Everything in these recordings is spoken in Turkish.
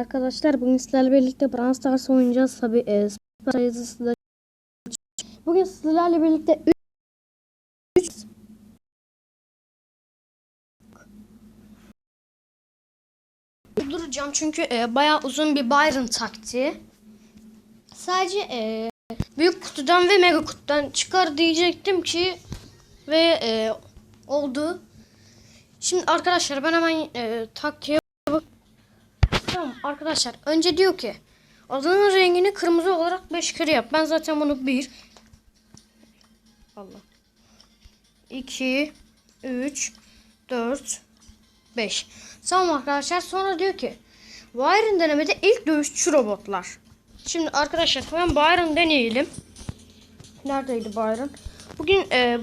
arkadaşlar. Bugün sizlerle birlikte Brawl Stars oynayacağız. Tabi e, sayısı da Bugün sizlerle birlikte 3 duracağım çünkü e, bayağı uzun bir Byron taktiği. Sadece e, büyük kutudan ve mega kutudan çıkar diyecektim ki ve e, oldu. Şimdi arkadaşlar ben hemen e, taktiğe. Tamam arkadaşlar önce diyor ki adının rengini kırmızı olarak 5 kere yap. Ben zaten bunu 1 Allah 2 3 4 5 Tamam arkadaşlar sonra diyor ki Byron denemede ilk dövüşçü robotlar. Şimdi arkadaşlar hemen Byron deneyelim. Neredeydi Byron? Bugün e,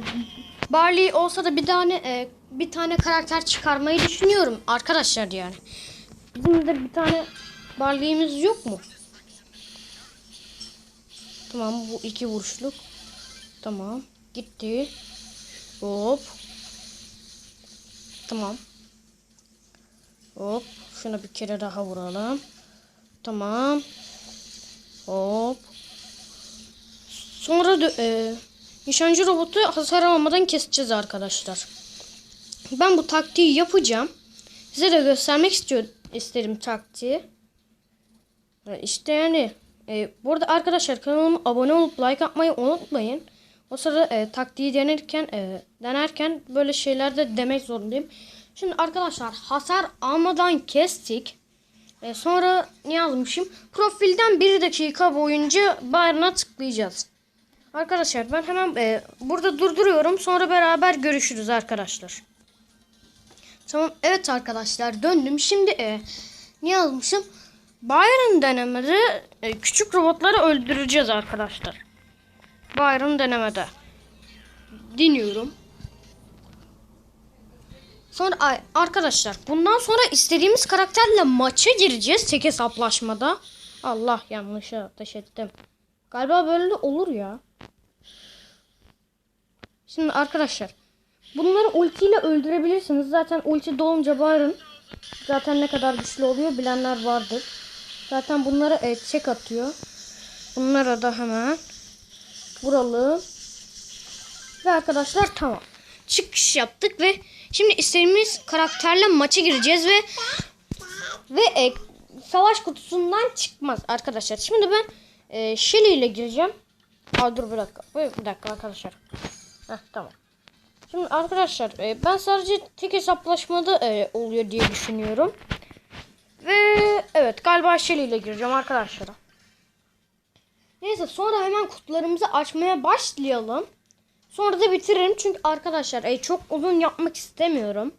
Barley olsa da bir tane e, bir tane karakter çıkarmayı düşünüyorum arkadaşlar yani. Bizim de bir tane Barley'imiz yok mu? Tamam bu iki vuruşluk. Tamam gitti. Hop. Tamam. Hop. Şuna bir kere daha vuralım. Tamam. Hop. Sonra e, nişancı robotu hasar almadan keseceğiz arkadaşlar. Ben bu taktiği yapacağım. Size de göstermek istiyorum isterim taktiği. İşte yani e, bu arada arkadaşlar kanalıma abone olup like atmayı unutmayın. O sırada e, taktiği denerken e, denerken böyle şeyler de demek zorundayım. Şimdi arkadaşlar hasar almadan kestik. E, sonra ne yazmışım? Profilden 1 dakika boyunca Byron'a tıklayacağız. Arkadaşlar ben hemen e, burada durduruyorum. Sonra beraber görüşürüz arkadaşlar. Tamam evet arkadaşlar döndüm. Şimdi e, ne yazmışım? Byron denemede e, küçük robotları öldüreceğiz arkadaşlar. Byron denemede. Dinliyorum. Sonra arkadaşlar bundan sonra istediğimiz karakterle maça gireceğiz tek hesaplaşmada. Allah yanlışa ateş ettim. Galiba böyle olur ya. Şimdi arkadaşlar bunları ultiyle öldürebilirsiniz. Zaten ulti dolunca Byron zaten ne kadar güçlü oluyor bilenler vardır. Zaten bunlara e, çek atıyor. Bunlara da hemen vuralım. Ve arkadaşlar tamam. Çıkış yaptık ve şimdi istediğimiz karakterle maça gireceğiz ve ve e, savaş kutusundan çıkmaz arkadaşlar. Şimdi ben e, Shelly ile gireceğim. Aa, dur bir dakika. Bir dakika arkadaşlar. Heh, tamam. Şimdi arkadaşlar e, ben sadece tek hesaplaşmada e, oluyor diye düşünüyorum. Ve evet galiba Shelly ile gireceğim arkadaşlar. Neyse sonra hemen kutularımızı açmaya başlayalım. Sonra da bitiririm çünkü arkadaşlar e, çok uzun yapmak istemiyorum.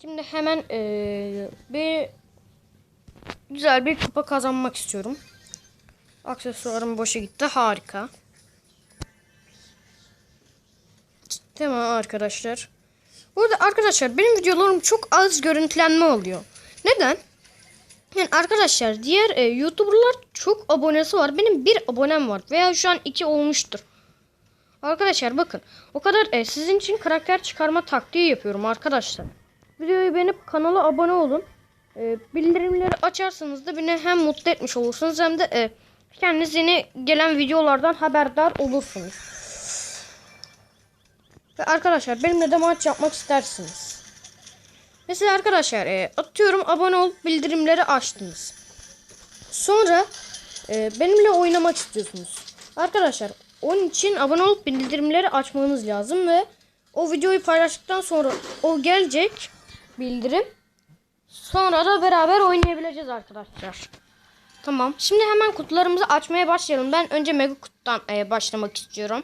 Şimdi hemen e, bir güzel bir kupa kazanmak istiyorum. Aksesuarım boşa gitti. Harika. Tamam arkadaşlar. Burada arkadaşlar benim videolarım çok az görüntülenme oluyor. Neden? Yani arkadaşlar diğer e, YouTuber'lar çok abonesi var. Benim bir abonem var veya şu an iki olmuştur. Arkadaşlar bakın o kadar e, sizin için karakter çıkarma taktiği yapıyorum arkadaşlar. Videoyu beğenip kanala abone olun. E, bildirimleri açarsanız da beni hem mutlu etmiş olursunuz hem de e, kendiniz yeni gelen videolardan haberdar olursunuz. Ve arkadaşlar benimle de maç yapmak istersiniz. Mesela arkadaşlar e, atıyorum abone olup bildirimleri açtınız. Sonra e, benimle oynamak istiyorsunuz. Arkadaşlar onun için abone olup bildirimleri açmanız lazım ve o videoyu paylaştıktan sonra o gelecek bildirim. Sonra da beraber oynayabileceğiz arkadaşlar. Tamam. Şimdi hemen kutularımızı açmaya başlayalım. Ben önce mega kutudan e, başlamak istiyorum.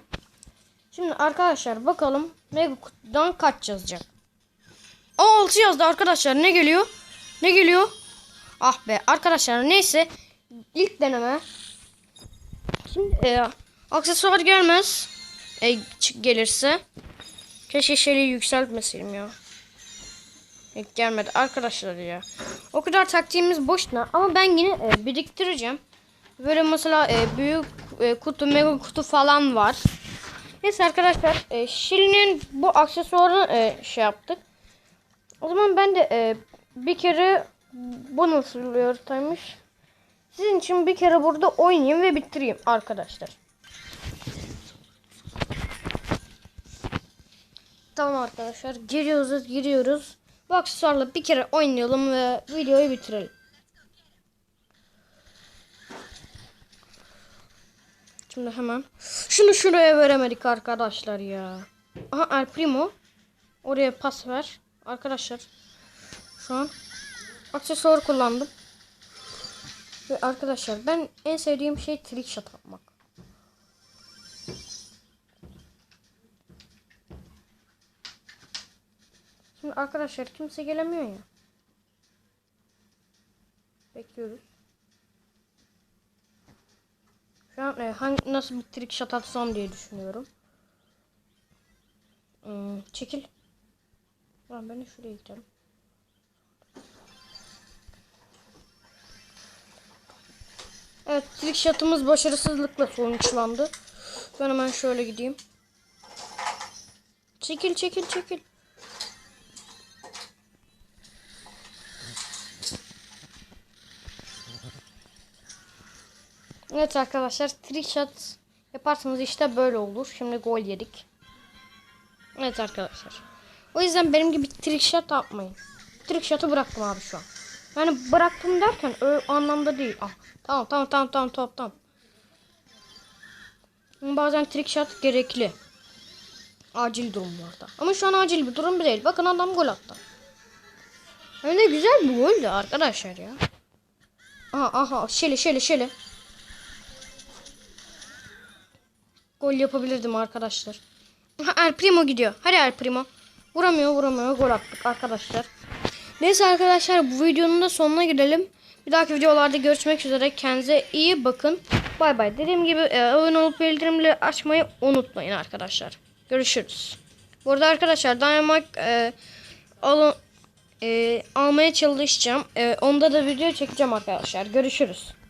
Şimdi arkadaşlar bakalım mega kutudan kaç yazacak. Aa 6 yazdı arkadaşlar. Ne geliyor? Ne geliyor? Ah be arkadaşlar neyse. ilk deneme. Şimdi e, aksesuar gelmez. E, gelirse. Keşke şeyi yükseltmeseydim ya. E, gelmedi arkadaşlar ya. O kadar taktiğimiz boşuna ama ben yine e, biriktireceğim. Böyle mesela e, büyük e, kutu, mega kutu falan var. Neyse arkadaşlar e, Şili'nin bu aksesuarını e, şey yaptık. O zaman ben de e, bir kere Bu nasıl bir haritaymış? Sizin için bir kere burada oynayayım ve bitireyim arkadaşlar. Tamam arkadaşlar giriyoruz giriyoruz. Bu aksesuarla bir kere oynayalım ve videoyu bitirelim. Şimdi hemen şunu şuraya veremedik arkadaşlar ya. Aha El Primo. Oraya pas ver. Arkadaşlar şu an aksesuar kullandım. Ve arkadaşlar ben en sevdiğim şey trick shot atmak. Şimdi arkadaşlar kimse gelemiyor ya. Bekliyoruz. Şu an e, hangi nasıl bir trick shot atsam diye düşünüyorum. Hmm, çekil. Lan ben de şuraya gidelim. Evet, trick shot'ımız başarısızlıkla sonuçlandı. Ben hemen şöyle gideyim. Çekil, çekil, çekil. Evet arkadaşlar, trick shot yaparsanız işte böyle olur. Şimdi gol yedik. Evet arkadaşlar. O yüzden benim gibi trick shot yapmayın. Trick bıraktım abi şu an. Yani bıraktım derken o anlamda değil. Ah, tamam tamam tamam tamam tamam tamam. Bazen trick gerekli. Acil durumlarda. Ama şu an acil bir durum değil. Bakın adam gol attı. De güzel bir goldü arkadaşlar ya. Aha aha şöyle şöyle şöyle. Gol yapabilirdim arkadaşlar. El Primo gidiyor. Hadi El Primo. Vuramıyor vuramıyor. Gol attık arkadaşlar. Neyse arkadaşlar bu videonun da sonuna gidelim. Bir dahaki videolarda görüşmek üzere. Kendinize iyi bakın. Bay bay. Dediğim gibi e, abone olup bildirimleri açmayı unutmayın arkadaşlar. Görüşürüz. Bu arada arkadaşlar Dynamite e, alın, e, almaya çalışacağım. E, onda da video çekeceğim arkadaşlar. Görüşürüz.